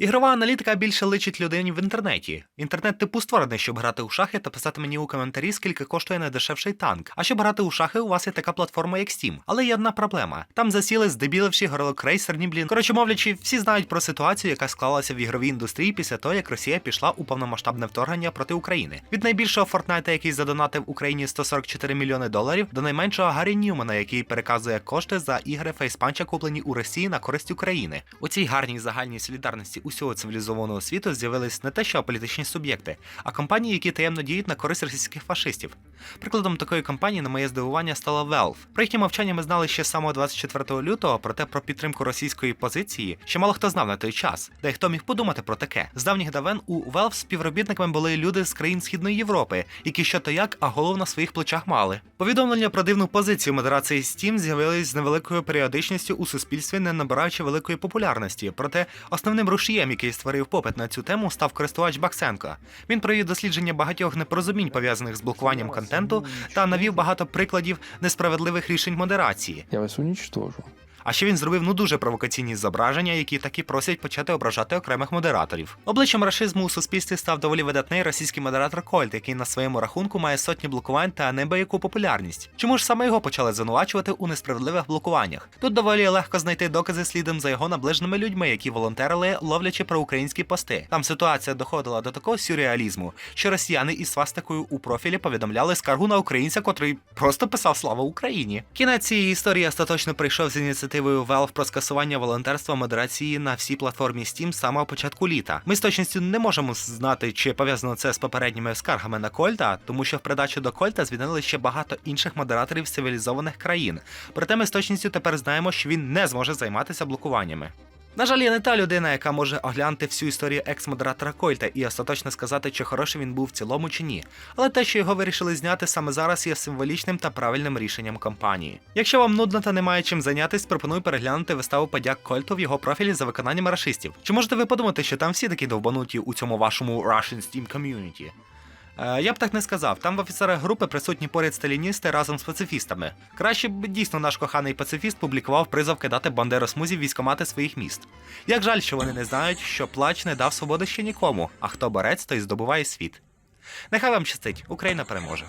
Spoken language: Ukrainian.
Ігрова аналітика більше личить людині в інтернеті. Інтернет типу створений, щоб грати у шахи та писати мені у коментарі, скільки коштує найдешевший танк. А щоб грати у шахи, у вас є така платформа, як Steam. Але є одна проблема: там засіли здебіливші горлокрейсерні блін. Коротше мовлячи, всі знають про ситуацію, яка склалася в ігровій індустрії після того, як Росія пішла у повномасштабне вторгнення проти України. Від найбільшого Фортнайта, який задонатив Україні 144 мільйони доларів, до найменшого Гаррі Ньюмана, який переказує кошти за ігри фейспанча, куплені у Росії на користь України. У цій гарній загальній солідарності усього цивілізованого світу з'явились не те, що політичні суб'єкти, а компанії, які таємно діють на користь російських фашистів. Прикладом такої компанії, на моє здивування, стала Valve. Про їхнє мовчання ми знали ще з самого 24 лютого, проте про підтримку російської позиції ще мало хто знав на той час. Де хто міг подумати про таке? З давніх давен у Valve співробітниками були люди з країн Східної Європи, які що то як, а голову на своїх плечах мали. Повідомлення про дивну позицію модерації Steam з'явились з невеликою періодичністю у суспільстві, не набираючи великої популярності. Проте основним рушієм, який створив попит на цю тему, став користувач Баксенко. Він провів дослідження багатьох непорозумінь пов'язаних з блокуванням контенту та навів багато прикладів несправедливих рішень модерації. Я вас уничтожу. А ще він зробив ну дуже провокаційні зображення, які таки просять почати ображати окремих модераторів. Обличчям рашизму у суспільстві став доволі видатний російський модератор Кольт, який на своєму рахунку має сотні блокувань та небияку популярність. Чому ж саме його почали звинувачувати у несправедливих блокуваннях? Тут доволі легко знайти докази слідом за його наближеними людьми, які волонтерили, ловлячи проукраїнські пости. Там ситуація доходила до такого сюрреалізму, що росіяни із свастикою у профілі повідомляли скаргу на українця, котрий просто писав слава Україні. Кінець цієї історії остаточно прийшов з ініціативою Valve про скасування волонтерства модерації на всій платформі Steam з самого початку літа. Ми з точністю не можемо знати, чи пов'язано це з попередніми скаргами на Кольта, тому що в придачу до Кольта звільнили ще багато інших модераторів цивілізованих країн. Проте ми з точністю тепер знаємо, що він не зможе займатися блокуваннями. На жаль, я не та людина, яка може оглянути всю історію екс-модератора Кольта і остаточно сказати, чи хороший він був в цілому чи ні. Але те, що його вирішили зняти саме зараз, є символічним та правильним рішенням компанії. Якщо вам нудно та немає чим зайнятись, пропоную переглянути виставу подяк Кольту в його профілі за виконанням рашистів. Чи можете ви подумати, що там всі такі довбануті у цьому вашому Russian Steam Community? Е, Я б так не сказав. Там в офіцерах групи присутні поряд сталіністи разом з пацифістами. Краще б дійсно наш коханий пацифіст публікував призов кидати бандеру смузів військомати своїх міст. Як жаль, що вони не знають, що плач не дав свободи ще нікому, а хто борець, той здобуває світ. Нехай вам щастить, Україна переможе.